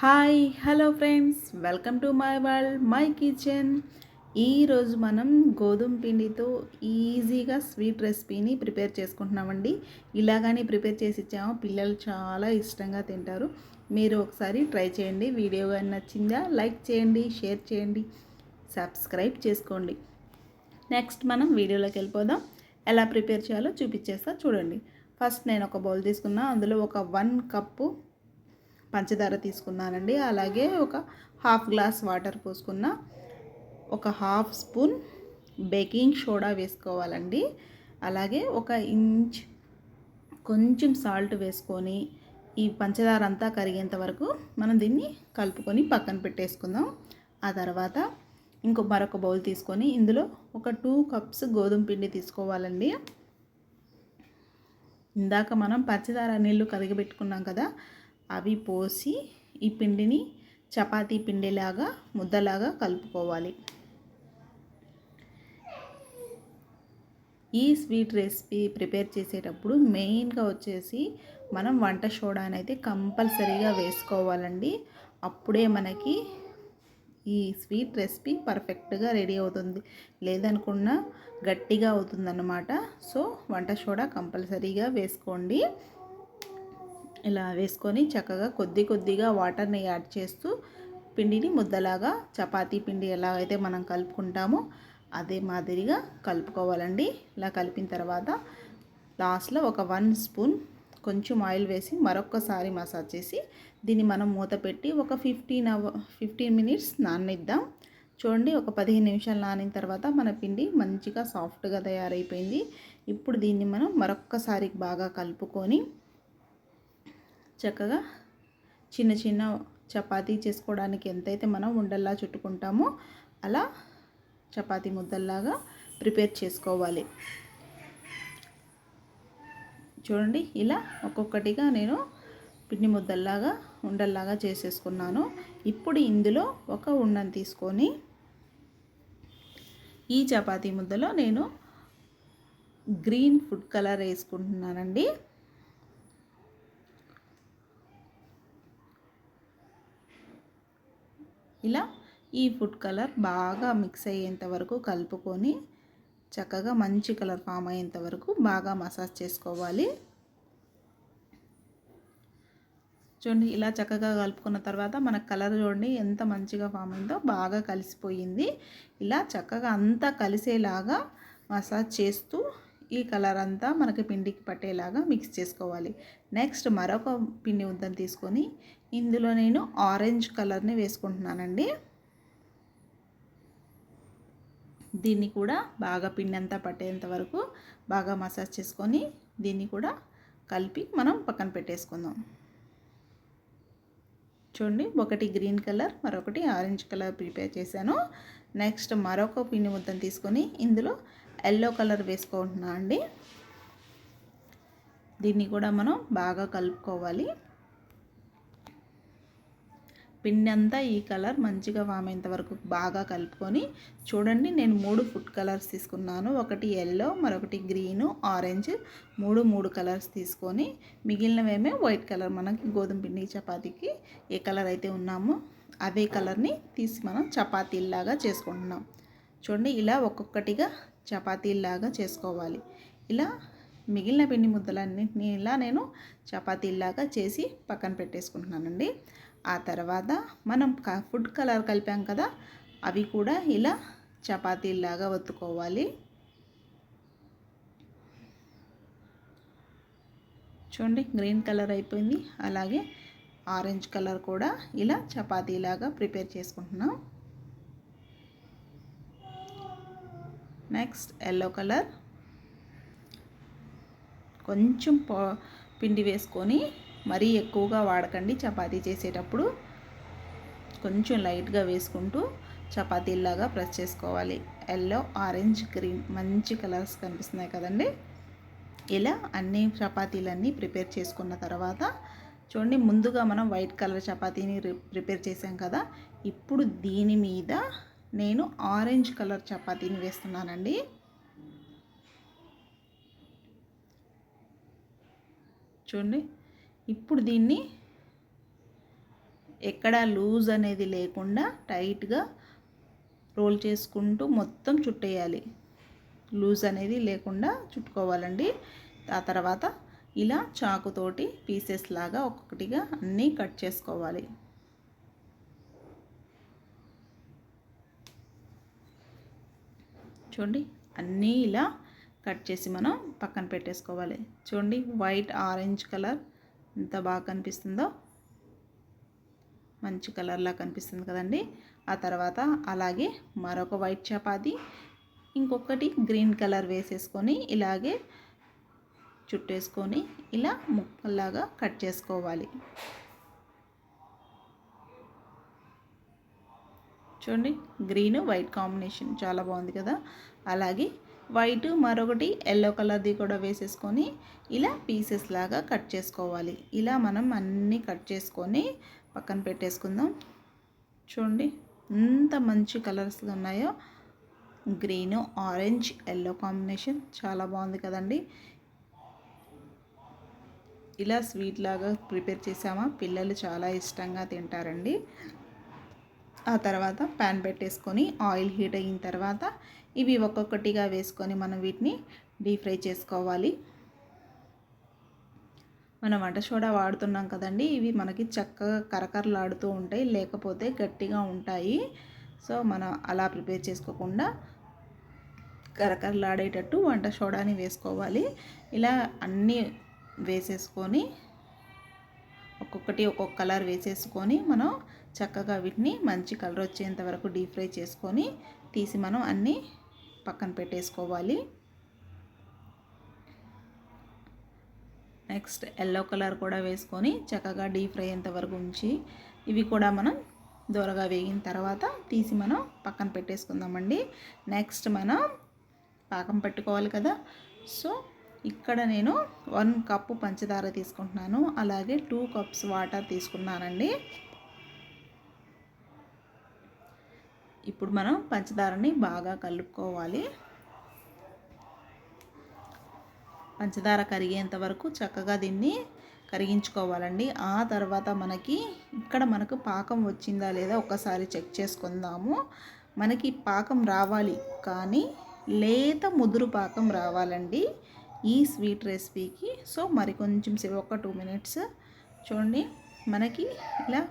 Hi hello friends. Welcome to my world my kitchen. ఈరోజు మనం గోధుమ పిండితో ఈజీగా స్వీట్ రెసిపీని ప్రిపేర్ చేసుకుంటున్నామండి. ఇలాగానే ప్రిపేర్ చేసి ఇచ్చాము. పిల్లలు చాలా ఇష్టంగా తింటారు. మీరు ఒకసారి ట్రై చేయండి. వీడియో కానీ నచ్చిందా లైక్ చేయండి షేర్ చేయండి సబ్స్క్రైబ్ చేసుకోండి. నెక్స్ట్ మనం వీడియోలోకి వెళ్ళిపోదాం. ఎలా ప్రిపేర్ చేయాలో చూపించేస్తా. చూడండి. ఫస్ట్ నేను ఒక బౌల్ తీసుకున్నా. అందులో ఒక వన్ కప్పు పంచదార తీసుకున్నానండి. అలాగే ఒక హాఫ్ గ్లాస్ వాటర్ పోసుకున్న ఒక హాఫ్ స్పూన్ బేకింగ్ సోడా వేసుకోవాలండి. అలాగే ఒక ఇంచ్ కొంచెం సాల్ట్ వేసుకొని ఈ పంచదార అంతా కరిగేంత వరకు మనం దీన్ని కలుపుకొని పక్కన పెట్టేసుకుందాం. ఆ తర్వాత ఇంకో మరొక బౌల్ తీసుకొని ఇందులో ఒక టూ కప్స్ గోధుమ పిండి తీసుకోవాలండి. ఇందాక మనం పంచదార నీళ్ళు కరిగిపెట్టుకున్నాం కదా అవి పోసి ఈ పిండిని చపాతీ పిండిలాగా ముద్దలాగా కలుపుకోవాలి. ఈ స్వీట్ రెసిపీ ప్రిపేర్ చేసేటప్పుడు మెయిన్గా వచ్చేసి మనం వంట సోడా అనేది కంపల్సరీగా వేసుకోవాలండి. అప్పుడే మనకి ఈ స్వీట్ రెసిపీ పర్ఫెక్ట్గా రెడీ అవుతుంది. లేదనుకున్నా గట్టిగా అవుతుందన్నమాట. సో వంట సోడా కంపల్సరీగా వేసుకోండి. ఇలా వేసుకొని చక్కగా కొద్ది కొద్దిగా వాటర్ని యాడ్ చేస్తూ పిండిని ముద్దలాగా చపాతీ పిండి ఎలా అయితే మనం కలుపుకుంటామో అదే మాదిరిగా కలుపుకోవాలండి. ఇలా కలిపిన తర్వాత లాస్ట్లో ఒక వన్ స్పూన్ కొంచెం ఆయిల్ వేసి మరొక్కసారి మసాజ్ చేసి దీన్ని మనం మూత పెట్టి ఒక ఫిఫ్టీన్ అవర్ ఫిఫ్టీన్ మినిట్స్ నాననిద్దాం చూడండి ఒక పదిహేను నిమిషాలు నానిన తర్వాత మన పిండి మంచిగా సాఫ్ట్గా తయారైపోయింది. ఇప్పుడు దీన్ని మనం మరొక్కసారి బాగా కలుపుకొని చక్కగా చిన్న చిన్న చపాతీ చేసుకోవడానికి ఎంతైతే మనం ఉండల్లా చుట్టుకుంటామో అలా చపాతీ ముద్దల్లాగా ప్రిపేర్ చేసుకోవాలి. చూడండి ఇలా ఒక్కొక్కటిగా నేను పిండి ముద్దల్లాగా ఉండల్లాగా చేసేసుకున్నాను. ఇప్పుడు ఇందులో ఒక ఉండను తీసుకొని ఈ చపాతీ ముద్దలో నేను గ్రీన్ ఫుడ్ కలర్ వేసుకుంటున్నానండి. ఇలా ఈ ఫుడ్ కలర్ బాగా మిక్స్ అయ్యేంత వరకు కలుపుకొని చక్కగా మంచి కలర్ ఫామ్ అయ్యేంత వరకు బాగా మసాజ్ చేసుకోవాలి. చూడండి ఇలా చక్కగా కలుపుకున్న తర్వాత మన కలర్ చూడండి ఎంత మంచిగా ఫామ్ అయిందో బాగా కలిసిపోయింది. ఇలా చక్కగా అంతా కలిసేలాగా మసాజ్ చేస్తూ ఈ కలర్ అంతా మనకి పిండికి పట్టేలాగా మిక్స్ చేసుకోవాలి. నెక్స్ట్ మరొక పిండి ఉద్దం తీసుకొని ఇందులో నేను ఆరెంజ్ కలర్ని వేసుకుంటున్నానండి. దీన్ని కూడా బాగా పిండి అంతా పట్టేంత వరకు బాగా మసాజ్ చేసుకొని దీన్ని కూడా కలిపి మనం పక్కన పెట్టేసుకుందాం. చూడండి ఒకటి గ్రీన్ కలర్ మరొకటి ఆరెంజ్ కలర్ ప్రిపేర్ చేశాను. నెక్స్ట్ మరొక పిండి ముద్దను తీసుకొని ఇందులో ఎల్లో కలర్ వేసుకుంటున్నా అండి. దీన్ని కూడా మనం బాగా కలుపుకోవాలి. పిండి అంతా ఈ కలర్ మంచిగా వామేంత వరకు బాగా కలుపుకొని చూడండి నేను మూడు ఫుడ్ కలర్స్ తీసుకున్నాను. ఒకటి ఎల్లో మరొకటి గ్రీను ఆరెంజ్ మూడు మూడు కలర్స్ తీసుకొని మిగిలినవేమే వైట్ కలర్. మనకి గోధుమ పిండి చపాతీకి ఏ కలర్ అయితే ఉన్నామో అదే కలర్ని తీసి మనం చపాతీలాగా చేసుకుంటున్నాం. చూడండి ఇలా ఒక్కొక్కటిగా చపాతీలాగా చేసుకోవాలి. ఇలా మిగిలిన పిండి ముద్దలన్నింటినీ ఇలా నేను చపాతీలాగా చేసి పక్కన పెట్టేసుకుంటున్నానండి. ఆ తర్వాత మనం ఫుడ్ కలర్ కలిపాం కదా అవి కూడా ఇలా చపాతీలాగా ఒత్తుకోవాలి. చూడండి గ్రీన్ కలర్ అయిపోయింది. అలాగే ఆరెంజ్ కలర్ కూడా ఇలా చపాతీలాగా ప్రిపేర్ చేసుకుంటున్నాం. నెక్స్ట్ ఎల్లో కలర్ కొంచెం పిండి వేసుకొని మరీ ఎక్కువగా వాడకండి చపాతీ చేసేటప్పుడు. కొంచెం లైట్గా వేసుకుంటూ చపాతీలాగా ప్రెస్ చేసుకోవాలి. ఎల్లో ఆరెంజ్ గ్రీన్ మంచి కలర్స్ కనిపిస్తున్నాయి కదండి. ఇలా అన్ని చపాతీలన్నీ ప్రిపేర్ చేసుకున్న తర్వాత చూడండి ముందుగా మనం వైట్ కలర్ చపాతీని ప్రిపేర్ చేసాం కదా. ఇప్పుడు దీని మీద నేను ఆరెంజ్ కలర్ చపాతీని వేస్తున్నానండి. చూడండి ఇప్పుడు దీన్ని ఎక్కడ లూజ్ అనేది లేకుండా టైట్గా రోల్ చేసుకుంటూ మొత్తం చుట్టేయాలి. లూజ్ అనేది లేకుండా చుట్టుకోవాలండి. ఆ తర్వాత ఇలా చాకుతోటి పీసెస్ లాగా ఒక్కొక్కటిగా అన్నీ కట్ చేసుకోవాలి. చూడండి అన్నీ ఇలా కట్ చేసి మనం పక్కన పెట్టేసుకోవాలి. చూడండి వైట్ ఆరెంజ్ కలర్ ఎంత బాగా కనిపిస్తుందో మంచి కలర్లా కనిపిస్తుంది కదండి. ఆ తర్వాత అలాగే మరొక వైట్ చపాతి ఇంకొకటి గ్రీన్ కలర్ వేసేసుకొని ఇలాగే చుట్టేసుకొని ఇలా ముక్కల్లాగా కట్ చేసుకోవాలి. చూడండి గ్రీన్ వైట్ కాంబినేషన్ చాలా బాగుంది కదా. అలాగే వైట్ మరొకటి ఎల్లో కలర్ది కూడా వేసేసుకొని ఇలా పీసెస్ లాగా కట్ చేసుకోవాలి. ఇలా మనం అన్నీ కట్ చేసుకొని పక్కన పెట్టేసుకుందాం. చూడండి ఎంత మంచి కలర్స్గా ఉన్నాయో. గ్రీన్ ఆరెంజ్ ఎల్లో కాంబినేషన్ చాలా బాగుంది కదండి. ఇలా స్వీట్ లాగా ప్రిపేర్ చేసామా? పిల్లలు చాలా ఇష్టంగా తింటారండి. ఆ తర్వాత ప్యాన్ పెట్టేసుకొని ఆయిల్ హీట్ అయిన తర్వాత ఇవి ఒక్కొక్కటిగా వేసుకొని మనం వీటిని డీప్ ఫ్రై చేసుకోవాలి. మనం వంట సోడా వాడుతున్నాం కదండి ఇవి మనకి చక్కగా కరకరలాడుతూ ఉంటాయి లేకపోతే గట్టిగా ఉంటాయి. సో మనం అలా ప్రిపేర్ చేసుకోకుండా కరకరలాడేటట్టు వంట సోడాని వేసుకోవాలి. ఇలా అన్నీ వేసేసుకొని ఒక్కొక్కటి ఒక్కొక్క కలర్ వేసేసుకొని మనం చక్కగా వీటిని మంచి కలర్ వచ్చేంత వరకు డీప్ ఫ్రై చేసుకొని తీసి మనం అన్నీ పక్కన పెట్టేసుకోవాలి. నెక్స్ట్ ఎల్లో కలర్ కూడా వేసుకొని చక్కగా డీప్ ఫ్రై అయ్యేంత వరకు ఉంచి ఇవి కూడా మనం దూరగా వేగిన తర్వాత తీసి మనం పక్కన పెట్టేసుకుందామండి. నెక్స్ట్ మనం పాకం పెట్టుకోవాలి కదా. సో ఇక్కడ నేను వన్ కప్పు పంచదార తీసుకుంటున్నాను. అలాగే టూ కప్స్ వాటర్ తీసుకున్నానండి. ఇప్పుడు మనం పంచదారని బాగా కలుపుకోవాలి. పంచదార కరిగేంత వరకు చక్కగా దీన్ని కరిగించుకోవాలండి. ఆ తర్వాత మనకి ఇక్కడ మనకు పాకం వచ్చిందా లేదా ఒకసారి చెక్ చేసుకుందాము. మనకి పాకం రావాలి కానీ లేత ముదురు పాకం రావాలండి. ఈ స్వీట్ రెసిపీకి. సో మరి కొంచెం సేపు ఒక టూ మినిట్స్ చూడండి. మనకి ఇలా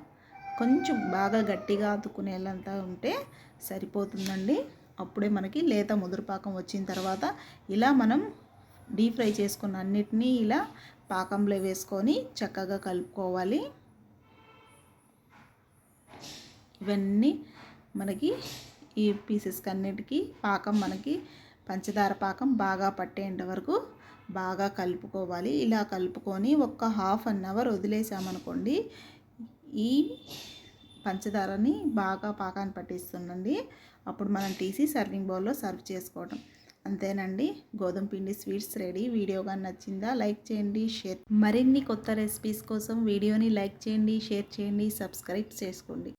కొంచెం బాగా గట్టిగా అతుకునేలంతా ఉంటే సరిపోతుందండి. అప్పుడే మనకి లేత ముదురుపాకం వచ్చిన తర్వాత ఇలా మనం డీప్ ఫ్రై చేసుకున్న అన్నిటినీ ఇలా పాకంలో వేసుకొని చక్కగా కలుపుకోవాలి. ఇవన్నీ మనకి ఈ పీసెస్కి అన్నిటికీ పాకం మనకి పంచదార పాకం బాగా పట్టేంత వరకు బాగా కలుపుకోవాలి. ఇలా కలుపుకొని ఒక్క హాఫ్ అన్ అవర్ వదిలేసామనుకోండి ఈ పంచదారని బాగా పాకాన్ని పట్టిస్తుందండి. అప్పుడు మనం తీసి సర్వింగ్ బౌల్లో సర్వ్ చేసుకోవడం అంతేనండి. గోధుమ పిండి స్వీట్స్ రెడీ. వీడియో కానీ నచ్చిందా లైక్ చేయండి షేర్. మరిన్ని కొత్త రెసిపీస్ కోసం వీడియోని లైక్ చేయండి షేర్ చేయండి సబ్స్క్రైబ్ చేసుకోండి.